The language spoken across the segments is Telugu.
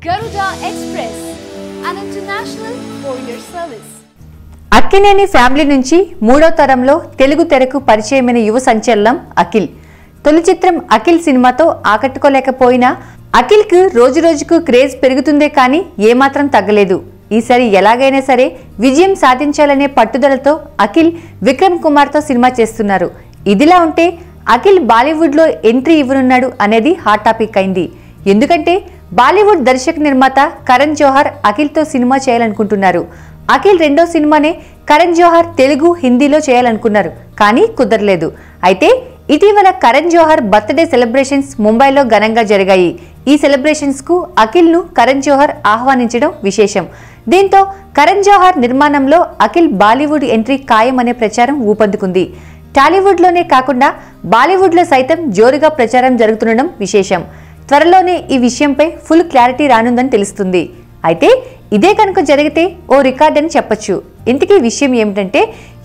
Garuda Express, an international courier service. Akkineni family నుంచి మూడో తరంలో తెలుగు తెరకు పరిచయమైన యువ సంచలనం అఖిల్. తొలి చిత్రం అఖిల్ సినిమాతో ఆకట్టుకోలేకపోయినా అఖిల్కు రోజు రోజుకు క్రేజ్ పెరుగుతుందే కానీ ఏమాత్రం తగ్గలేదు. ఈసారి ఎలాగైనా సరే విజయం సాధించాలనే పట్టుదలతో అఖిల్ విక్రమ్ కుమార్తో సినిమా చేస్తున్నారు. ఇదిలా ఉంటే అఖిల్ బాలీవుడ్లో ఎంట్రీ ఇవ్వనున్నాడు అనేది హాట్ టాపిక్ అయింది. ఎందుకంటే బాలీవుడ్ దర్శక నిర్మాత కరణ్ జోహర్ అఖిల్తో సినిమా చేయాలనుకుంటున్నారు. అఖిల్ రెండో సినిమానే కరణ్ జోహర్ తెలుగు హిందీలో చేయాలనుకున్నారు కానీ కుదరలేదు. అయితే ఇటీవల కరణ్ జోహర్ బర్త్డే సెలబ్రేషన్స్ ముంబైలో ఘనంగా జరిగాయి. ఈ సెలబ్రేషన్స్కు అఖిల్ను కరణ్ జోహర్ ఆహ్వానించడం విశేషం. దీంతో కరణ్ జోహర్ నిర్మాణంలో అఖిల్ బాలీవుడ్ ఎంట్రీ ఖాయం అనే ప్రచారం ఊపందుకుంది. టాలీవుడ్లోనే కాకుండా బాలీవుడ్లో సైతం జోరుగా ప్రచారం జరుగుతుండడం విశేషం. త్వరలోనే ఈ విషయంపై ఫుల్ క్లారిటీ రానుందని తెలుస్తుంది. అయితే ఇదే కనుక జరిగితే ఓ రికార్డ్ అని చెప్పొచ్చు. ఇంతకీ విషయం ఏమిటంటే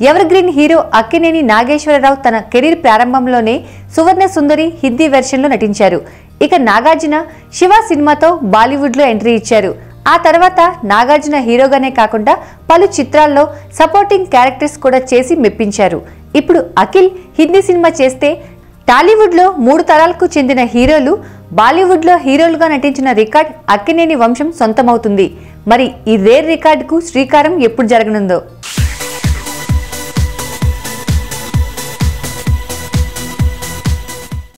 evergreen hero Akkineni Nageswara Rao తన కెరీర్ ప్రారంభంలోనే సువర్ణ సుందరి హిందీ వెర్షన్లో నటించారు. ఇక నాగార్జున శివ సినిమాతో బాలీవుడ్లో ఎంట్రీ ఇచ్చారు. ఆ తర్వాత నాగార్జున హీరోగానే కాకుండా పలు చిత్రాల్లో సపోర్టింగ్ క్యారెక్టర్స్ కూడా చేసి మెప్పించారు. ఇప్పుడు అఖిల్ హిందీ సినిమా చేస్తే టాలీవుడ్లో మూడు తరాలకు చెందిన హీరోలు బాలీవుడ్లో హీరోలుగా నటించిన రికార్డ్ అక్కినేని వంశం సొంతమవుతుంది. మరి ఈ రేర్ రికార్డుకు శ్రీకారం ఎప్పుడు జరగనుందో?